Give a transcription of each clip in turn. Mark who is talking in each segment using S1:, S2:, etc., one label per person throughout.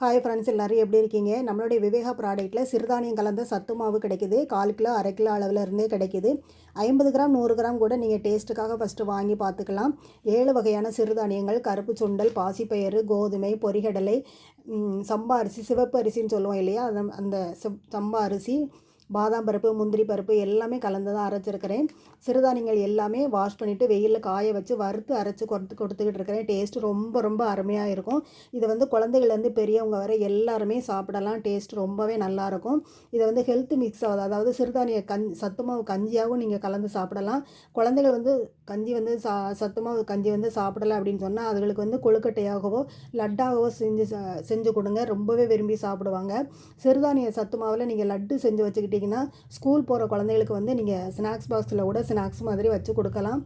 S1: Hi friends எல்லோரும் எப்படி இருக்கீங்க? நம்மளுடைய விவேகா ப்ராடக்ட்டில் சிறுதானியம் கலந்த சத்து மாவு கிடைக்குது. கால் கிலோ அரை கிலோ அளவில் இருந்தே கிடைக்குது. ஐம்பது கிராம் நூறு கிராம் கூட நீங்கள் டேஸ்ட்டுக்காக ஃபஸ்ட்டு வாங்கி பார்த்துக்கலாம். ஏழு வகையான சிறுதானியங்கள் கருப்பு சுண்டல் பாசிப்பயிறு கோதுமை பொரிகடலை சம்பா அரிசி சிவப்பு அரிசின்னு சொல்லுவோம் இல்லையா? அந்த அந்த சம்பா அரிசி பாதாம் பருப்பு முந்திரி பருப்பு எல்லாமே கலந்து தான் அரைச்சிருக்கிறேன். சிறுதானியங்கள் எல்லாமே வாஷ் பண்ணிவிட்டு வெயிலில் காய வச்சு வறுத்து அரைச்சி கொடுத்து கொடுத்துக்கிட்டு இருக்கிறேன். டேஸ்ட் ரொம்ப ரொம்ப அருமையாக இருக்கும். இது வந்து குழந்தைகள்லேருந்து பெரியவங்க வரை எல்லாருமே சாப்பிடலாம். டேஸ்ட் ரொம்பவே நல்லாயிருக்கும் இதை வந்து ஹெல்த் மிக்ஸ் ஆகுது அதாவது சிறுதானிய கஞ் சத்துமாவு கஞ்சியாகவும் நீங்கள் கலந்து சாப்பிடலாம். குழந்தைகள் வந்து கஞ்சி வந்து சா சத்துமாவு கஞ்சி வந்து சாப்பிடலை அப்படின்னு சொன்னால் அதுகளுக்கு வந்து கொழுக்கட்டையாகவோ லட்டாகவோ செஞ்சு செஞ்சு கொடுங்க. ரொம்பவே விரும்பி சாப்பிடுவாங்க. சிறுதானிய சத்துமாவில் நீங்கள் லட்டு செஞ்சு வச்சுக்கிட்டு வச்சுக்கிட்டிங்கன்னா ஸ்கூல் போகிற குழந்தைகளுக்கு வந்து நீங்கள் ஸ்நாக்ஸ் பாக்ஸில் கூட ஸ்நாக்ஸ் மாதிரி வச்சு கொடுக்கலாம்.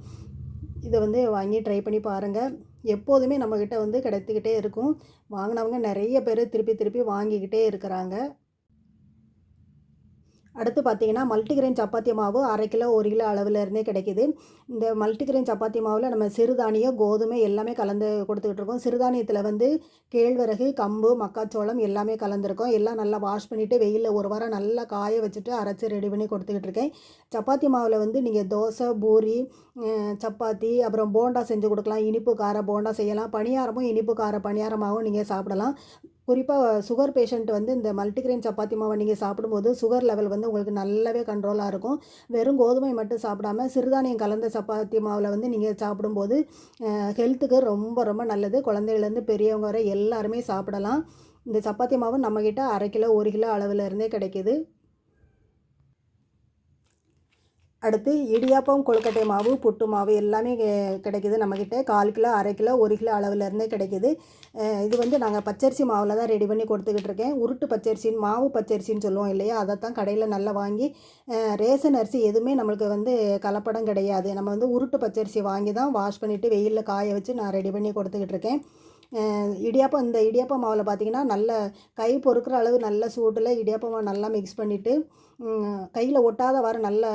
S1: இதை வந்து வாங்கி ட்ரை பண்ணி பாருங்கள் எப்போதுமே நம்மக்கிட்ட வந்து கிடைத்துக்கிட்டே இருக்கும். வாங்கினவங்க நிறைய பேர் திருப்பி திருப்பி வாங்கிக்கிட்டே இருக்கிறாங்க. அடுத்து பார்த்தீங்கன்னா மல்டிகிரெயின் சப்பாத்தி மாவு அரை கிலோ ஒரு கிலோ அளவில் இருந்தே கிடைக்கிது. இந்த மல்டிகிரெயின் சப்பாத்தி மாவில் நம்ம சிறுதானியம் கோதுமை எல்லாமே கலந்து கொடுத்துக்கிட்டு இருக்கோம். சிறுதானியத்தில் வந்து கேழ்வரகு கம்பு மக்காச்சோளம் எல்லாமே கலந்துருக்கோம். எல்லாம் நல்லா வாஷ் பண்ணிவிட்டு வெயிலில் ஒரு வாரம் நல்லா காய வச்சுட்டு அரைச்சி ரெடி பண்ணி கொடுத்துக்கிட்டு இருக்கேன். சப்பாத்தி மாவில் வந்து நீங்கள் தோசை பூரி சப்பாத்தி அப்புறம் போண்டா செஞ்சு கொடுக்கலாம். இனிப்பு கார போண்டா செய்யலாம். பணியாரமும் இனிப்பு கார பணியாரமாகவும் நீங்கள் சாப்பிடலாம். குறிப்பாக சுகர் பேஷண்ட் வந்து இந்த மல்டிகிரெயின் சப்பாத்தி மாவை நீங்கள் சாப்பிடும்போது சுகர் லெவல் வந்து உங்களுக்கு நல்லாவே கண்ட்ரோலாக இருக்கும். வெறும் கோதுமை மட்டும் சாப்பிடாம சிறுதானியம் கலந்த சப்பாத்தி மாவில் வந்து நீங்கள் சாப்பிடும்போது ஹெல்த்துக்கு ரொம்ப ரொம்ப நல்லது. குழந்தைகள்லேருந்து பெரியவங்க வரை எல்லாருமே சாப்பிடலாம். இந்த சப்பாத்தி மாவு நம்மக்கிட்ட அரை கிலோ ஒரு கிலோ அளவில் இருந்தே கிடைக்கிது. அடுத்து இடியாப்பம் கொழுக்கட்டை மாவு புட்டு மாவு எல்லாமே கெ- கிடைக்குது நம்மக்கிட்ட கால் கிலோ அரை கிலோ ஒரு கிலோ அளவுலேருந்தே கிடைக்கிது. கிடைக்குது இது வந்து நாங்கள் பச்சரிசி மாவில் தான் ரெடி பண்ணி கொடுத்துக்கிட்டு இருக்கேன். உருட்டு பச்சரிசின்னு மாவு பச்சரிசின்னு சொல்லுவோம் இல்லையா? அதை தான் கடையில் நல்லா வாங்கி ரேசன் அரிசி எதுவுமே நம்மளுக்கு வந்து கலப்படம் கிடையாது. நம்ம வந்து உருட்டு பச்சரிசி வாங்கி தான் வாஷ் பண்ணிவிட்டு வெயிலில் காய வச்சு நான் ரெடி பண்ணி கொடுத்துக்கிட்டு இருக்கேன். இடியாப்பம் இந்த இடியாப்பம் மாவில் பார்த்தீங்கன்னா நல்ல கை பொறுக்கிற அளவு நல்ல சூட்டில் இடியாப்பம் நல்லா மிக்ஸ் பண்ணிவிட்டு கையில் ஒட்டாத வர நல்லா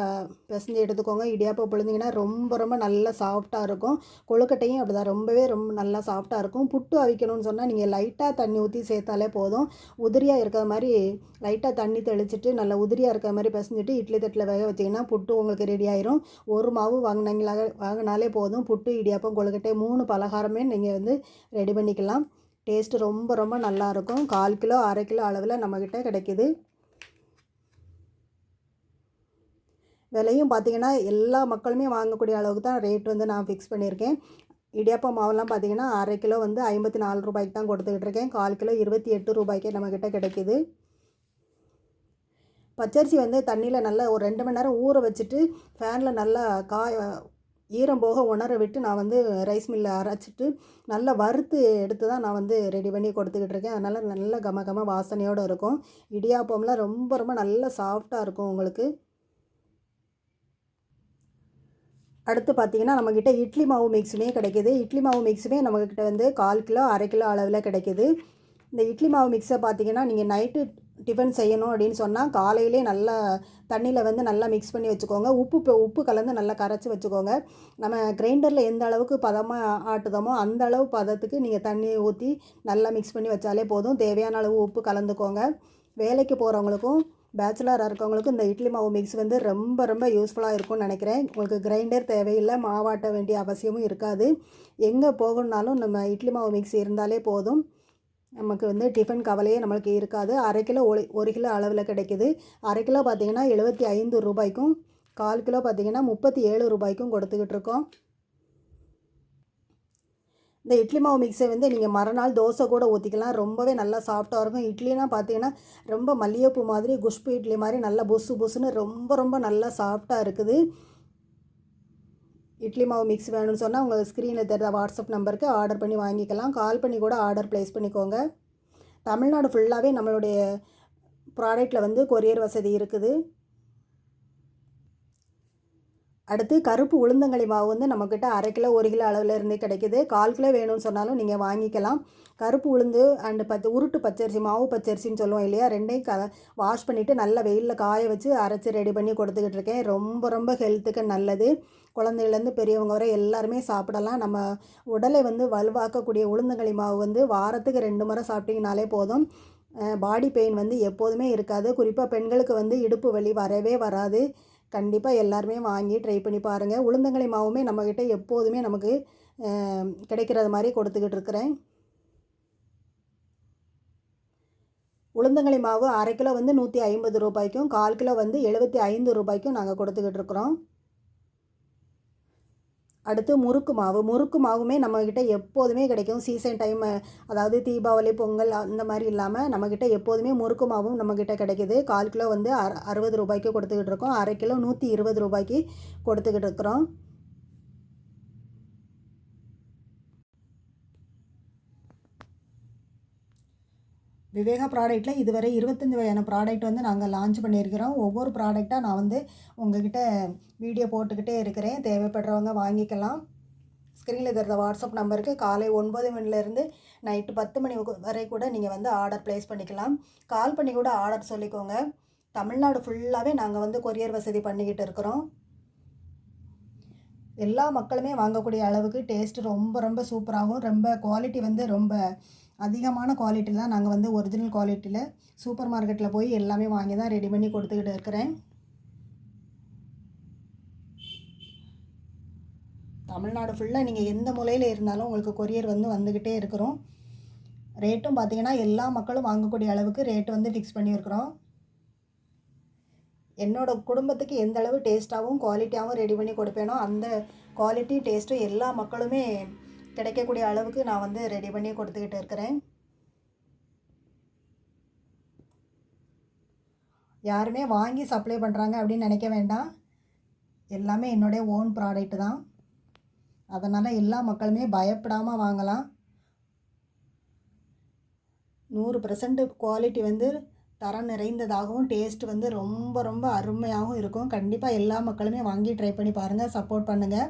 S1: பிசைஞ்சு எடுத்துக்கோங்க. இடியாப்பம் பிழுந்திங்கன்னா ரொம்ப ரொம்ப நல்லா சாஃப்டாக இருக்கும். கொழுக்கட்டையும் அப்படி தான் ரொம்பவே ரொம்ப நல்லா சாஃப்டாக இருக்கும். புட்டு அவிக்கணும்னு சொன்னால் நீங்கள் லைட்டாக தண்ணி ஊற்றி சேர்த்தாலே போதும். உதிரியாக இருக்கிற மாதிரி லைட்டாக தண்ணி தெளிச்சிட்டு நல்லா உதிரியாக இருக்கிற மாதிரி பிசைஞ்சிட்டு இட்லி தட்டில் வேக வச்சிங்கன்னா புட்டு உங்களுக்கு ரெடி ஆயிரும். ஒரு மாவு வாங்கினீங்களாக வாங்கினாலே போதும். புட்டு இடியாப்பம் கொழுக்கட்டை மூணு பலகாரமே நீங்கள் வந்து ரெடி பண்ணி பண்ணிக்கலாம். டேஸ்ட்டு ரொம்ப ரொம்ப நல்லாயிருக்கும். கால் கிலோ அரை கிலோ அளவில் நம்மக்கிட்ட கிடைக்கிது. விலையும் பார்த்தீங்கன்னா எல்லா மக்களுமே வாங்கக்கூடிய அளவுக்கு தான் ரேட் வந்து நான் ஃபிக்ஸ் பண்ணியிருக்கேன். இடியாப்பம் மாவெல்லாம் பார்த்திங்கன்னா அரை கிலோ வந்து ஐம்பத்தி நாலு ரூபாய்க்கு தான் கொடுத்துக்கிட்டு இருக்கேன். கால் கிலோ இருபத்தி எட்டு ரூபாய்க்கே நம்மக்கிட்ட கிடைக்கிது. பச்சரிசி வந்து தண்ணியில் நல்லா ஒரு ரெண்டு மணி நேரம் ஊற வச்சுட்டு ஃபேனில் நல்லா காய ஈரம் போக உணர விட்டு நான் வந்து ரைஸ் மில்லில் அரைச்சிட்டு நல்லா வறுத்து எடுத்து தான் நான் வந்து ரெடி பண்ணி கொடுத்துக்கிட்டு இருக்கேன். அதனால் நல்ல கம கம வாசனையோடு இருக்கும். இடியாப்பம்லாம் ரொம்ப ரொம்ப நல்ல சாஃப்டாக இருக்கும் உங்களுக்கு. அடுத்து பார்த்தீங்கன்னா நம்மக்கிட்ட இட்லி மாவு மிக்ஸுமே கிடைக்கிது. இட்லி மாவு மிக்ஸுமே நம்மக்கிட்ட வந்து கால் கிலோ அரை கிலோ அளவில் கிடைக்கிது. இந்த இட்லி மாவு மிக்ஸை பார்த்தீங்கன்னா நீங்கள் நைட்டு டிஃபன் செய்யணும் அப்படின்னு சொன்னால் காலையிலே நல்லா தண்ணியில் வந்து நல்லா மிக்ஸ் பண்ணி வச்சுக்கோங்க. உப்பு உப்பு கலந்து நல்லா கரைச்சி வச்சுக்கோங்க. நம்ம கிரைண்டரில் எந்த அளவுக்கு பதமாக ஆட்டுதோமோ அந்த அளவு பதத்துக்கு நீங்கள் தண்ணியை ஊற்றி நல்லா மிக்ஸ் பண்ணி வச்சாலே போதும். தேவையான அளவு உப்பு கலந்துக்கோங்க. வேலைக்கு போகிறவங்களுக்கும் பேச்சுலராக இருக்கவங்களுக்கும் இந்த இட்லி மாவு மிக்ஸ் வந்து ரொம்ப ரொம்ப யூஸ்ஃபுல்லாக இருக்கும்னு நினைக்கிறேன். உங்களுக்கு கிரைண்டர் தேவையில்லை மாவாட்ட வேண்டிய அவசியமும் இருக்காது. எங்கே போகணுன்னாலும் நம்ம இட்லி மாவு மிக்ஸ் இருந்தாலே போதும். நமக்கு வந்து டிஃபன் கவலையே நம்மளுக்கு இருக்காது. அரை கிலோ ஒரு ஒரு கிலோ அளவில் கிடைக்குது. அரை கிலோ பார்த்தீங்கன்னா எழுபத்தி ஐந்து ரூபாய்க்கும் கால் கிலோ பார்த்தீங்கன்னா முப்பத்தி ஏழு ரூபாய்க்கும் கொடுத்துக்கிட்டு இருக்கோம். இந்த இட்லி மாவு மிக்ஸை வந்து நீங்கள் மறுநாள் தோசை கூட ஊற்றிக்கலாம் ரொம்பவே நல்லா சாஃப்டாக இருக்கும். இட்லினா பார்த்தீங்கன்னா ரொம்ப மல்லிகைப்பூ மாதிரி குஷ்பு இட்லி மாதிரி நல்லா புசு புசுன்னு ரொம்ப ரொம்ப நல்லா சாஃப்டாக இருக்குது. இட்லி மாவு மிக்ஸ் வேணும்னு சொன்னால் உங்கள் ஸ்க்ரீனில் தெரிஞ்ச வாட்ஸ்அப் நம்பருக்கு ஆர்டர் பண்ணி வாங்கிக்கலாம். கால் பண்ணி கூட ஆர்டர் ப்ளேஸ் பண்ணிக்கோங்க. தமிழ்நாடு ஃபுல்லாகவே நம்மளுடைய ப்ராடக்டில் வந்து கொரியர் வசதி இருக்குது. அடுத்து கருப்பு உளுந்தங்களி மாவு வந்து நம்மக்கிட்ட அரை கிலோ ஒரு கிலோ அளவில் இருந்தே கிடைக்குது. கால் கிலோ வேணும்னு சொன்னாலும் நீங்கள் வாங்கிக்கலாம். கருப்பு உளுந்து அண்டு பத்து உருட்டு பச்சரிசி மாவு பச்சரிசின்னு சொல்லுவோம் இல்லையா? ரெண்டையும் க வாஷ் பண்ணிவிட்டு நல்லா வெயிலில் காய வச்சு அரைச்சி ரெடி பண்ணி கொடுத்துக்கிட்டு இருக்கேன். ரொம்ப ரொம்ப ஹெல்த்துக்கு நல்லது. குழந்தையிலேருந்து பெரியவங்க வரை எல்லாருமே சாப்பிடலாம். நம்ம உடலை வந்து வலுவாக்கக்கூடிய உளுந்தங்களி மாவு வந்து வாரத்துக்கு ரெண்டு முறை சாப்பிட்டிங்கனாலே போதும். பாடி பெயின் வந்து எப்போதுமே இருக்காது. குறிப்பாக பெண்களுக்கு வந்து இடுப்பு வலி வரவே வராது. கண்டிப்பாக எல்லாருமே வாங்கி ட்ரை பண்ணி பாருங்கள் உளுந்தங்களி மாவுமே நம்மக்கிட்ட எப்போதுமே நமக்கு கிடைக்கிறது மாதிரி கொடுத்துக்கிட்டு இருக்கிறேன். உளுந்தங்களி மாவு அரை கிலோ வந்து நூற்றி ஐம்பது ரூபாய்க்கும் கால் கிலோ வந்து எழுபத்தி ஐந்து ரூபாய்க்கும் நாங்கள் கொடுத்துக்கிட்டு இருக்கிறோம். அடுத்து முறுக்கு மாவு. முறுக்கு மாவுமே நம்மக்கிட்ட எப்போதுமே கிடைக்கும். சீசன் டைம் அதாவது தீபாவளி பொங்கல் அந்த மாதிரி இல்லாமல் நம்மக்கிட்ட எப்போதுமே முறுக்கு மாவும் நம்மக்கிட்ட கிடைக்கிது. கால் கிலோ வந்து அறுபது ரூபாய்க்கு கொடுத்துக்கிட்டு இருக்கோம். அரை கிலோ நூற்றி இருபது ரூபாய்க்கு கொடுத்துக்கிட்டு இருக்கிறோம். விவேகா ப்ராடக்ட்டில் இதுவரை இருபத்தஞ்சி வகையான ப்ராடக்ட் வந்து நாங்கள் லான்ச் பண்ணியிருக்கிறோம். ஒவ்வொரு ப்ராடக்டாக நான் வந்து உங்ககிட்ட வீடியோ போட்டுக்கிட்டே இருக்கிறேன். தேவைப்படுறவங்க வாங்கிக்கலாம். ஸ்க்ரீனில் இருக்கிற வாட்ஸ்அப் நம்பருக்கு காலை ஒன்பது மணிலேருந்து நைட்டு பத்து மணி வரை கூட நீங்கள் வந்து ஆர்டர் ப்ளேஸ் பண்ணிக்கலாம். கால் பண்ணி கூட ஆர்டர் சொல்லிக்கோங்க. தமிழ்நாடு ஃபுல்லாகவே நாங்கள் வந்து கொரியர் வசதி பண்ணிக்கிட்டு இருக்கிறோம். எல்லா மக்களுமே வாங்கக்கூடிய அளவுக்கு டேஸ்ட்டு ரொம்ப ரொம்ப சூப்பராகவும் ரொம்ப குவாலிட்டி வந்து ரொம்ப அதிகமான குவாலிட்டியில் நாங்கள் வந்து ஒரிஜினல் குவாலிட்டியில் சூப்பர் மார்க்கெட்டில் போய் எல்லாமே வாங்கி தான் ரெடி பண்ணி கொடுத்துக்கிட்டு இருக்கிறேன். தமிழ்நாடு ஃபுல்லாக நீங்கள் எந்த மூலையில் இருந்தாலும் உங்களுக்கு கொரியர் வந்து வந்துக்கிட்டே இருக்கிறோம். ரேட்டும் பார்த்திங்கன்னா எல்லா மக்களும் வாங்கக்கூடிய அளவுக்கு ரேட்டு வந்து ஃபிக்ஸ் பண்ணியிருக்கிறோம். என்னோடய குடும்பத்துக்கு எந்த அளவு டேஸ்ட்டாகவும் குவாலிட்டியாகவும் ரெடி பண்ணி கொடுப்பேனோ அந்த குவாலிட்டி டேஸ்ட்டும் எல்லா மக்களுமே கிடைக்கக்கூடிய அளவுக்கு நான் வந்து ரெடி பண்ணி கொடுத்துக்கிட்டு இருக்கிறேன். யாருமே வாங்கி சப்ளை பண்ணுறாங்க அப்படின்னு நினைக்க வேண்டாம். எல்லாமே என்னுடைய ஓன் ப்ராடக்ட் தான். அதனால் எல்லா மக்களுமே பயப்படாமல் வாங்கலாம். நூறு பர்சன்ட் குவாலிட்டி வந்து தரம் நிறைந்ததாகவும் டேஸ்ட் வந்து ரொம்ப ரொம்ப அருமையாகவும் இருக்கும். கண்டிப்பாக எல்லா மக்களுமே வாங்கி ட்ரை பண்ணி பாருங்கள் சப்போர்ட் பண்ணுங்கள்